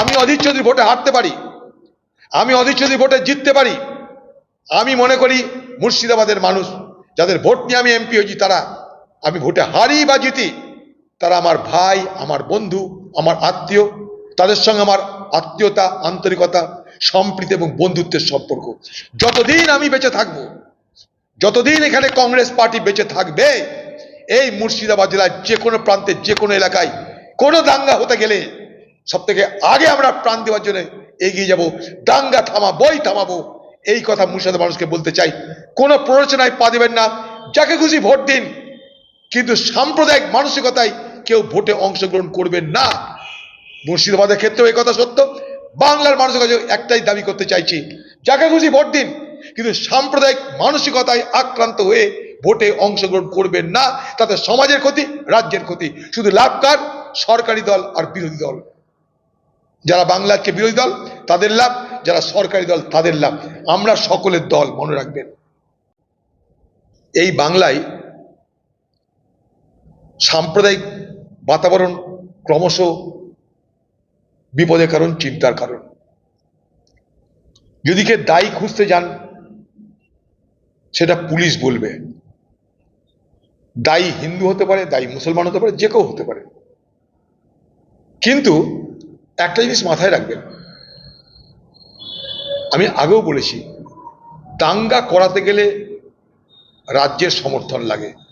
আমি অধীর চৌধুরী ভোটে হারতে পারি, আমি অধীর চৌধুরী ভোটে জিততে পারি, আমি মনে করি মুর্শিদাবাদের মানুষ, যাদের ভোট নিয়ে আমি এমপি হয়েছি, তারা আমি ভোটে হারি বা জিতি, তারা আমার ভাই, আমার বন্ধু, আমার আত্মীয়, তাদের সঙ্গে আমার আত্মীয়তা, আন্তরিকতা, সম্প্রীতি এবং বন্ধুত্বের সম্পর্ক। যতদিন আমি বেঁচে থাকব, যতদিন এখানে কংগ্রেস পার্টি বেঁচে থাকবে, এই মুর্শিদাবাদ জেলার যে কোনো প্রান্তে যে কোনো এলাকায় কোনো দাঙ্গা হতে গেলে সব থেকে আগে আমরা প্রাণ দেওয়ার জন্য এগিয়ে যাব, দাঙ্গা থামাবই থামাবো। এই কথা মুর্শিদাবাদ মানুষকে বলতে চাই। কোনো প্ররোচনায় পা দেবেন না। যাকে খুশি ভোট দিন, কিন্তু সাম্প্রদায়িক মানসিকতায় কেউ ভোটে অংশগ্রহণ করবেন না। মুর্শিদাবাদের ক্ষেত্রেও এই কথা সত্য। বাংলার মানুষের কাছে একটাই দাবি করতে চাইছি, যাকে খুশি ভোট দিন, কিন্তু সাম্প্রদায়িক মানসিকতায় আক্রান্ত হয়ে ভোটে অংশগ্রহণ করবেন না। তাতে সমাজের ক্ষতি, রাজ্যের ক্ষতি। শুধু লাভকার সরকারি দল আর বিরোধী দল। যারা বাংলাকে বিরোধী দল, তাদের লাভ, যারা সরকারি দল, তাদের লাভ। আমরা সকলের দল, মনে রাখবেন। এই বাংলায় সাম্প্রদায়িক বাতাবরণ ক্রমশ বিপদের কারণ, চিন্তার কারণ। যদি কে দায়ী খুঁজতে যান, সেটা পুলিশ বলবে। দায়ী হিন্দু হতে পারে, দায়ী মুসলমান হতে পারে, যে কেউ হতে পারে। কিন্তু একটা জিনিস মাথায় রাখবেন। আমি আগেও বলেছি দাঙ্গা করাতে গেলে রাজ্যের সমর্থন লাগে।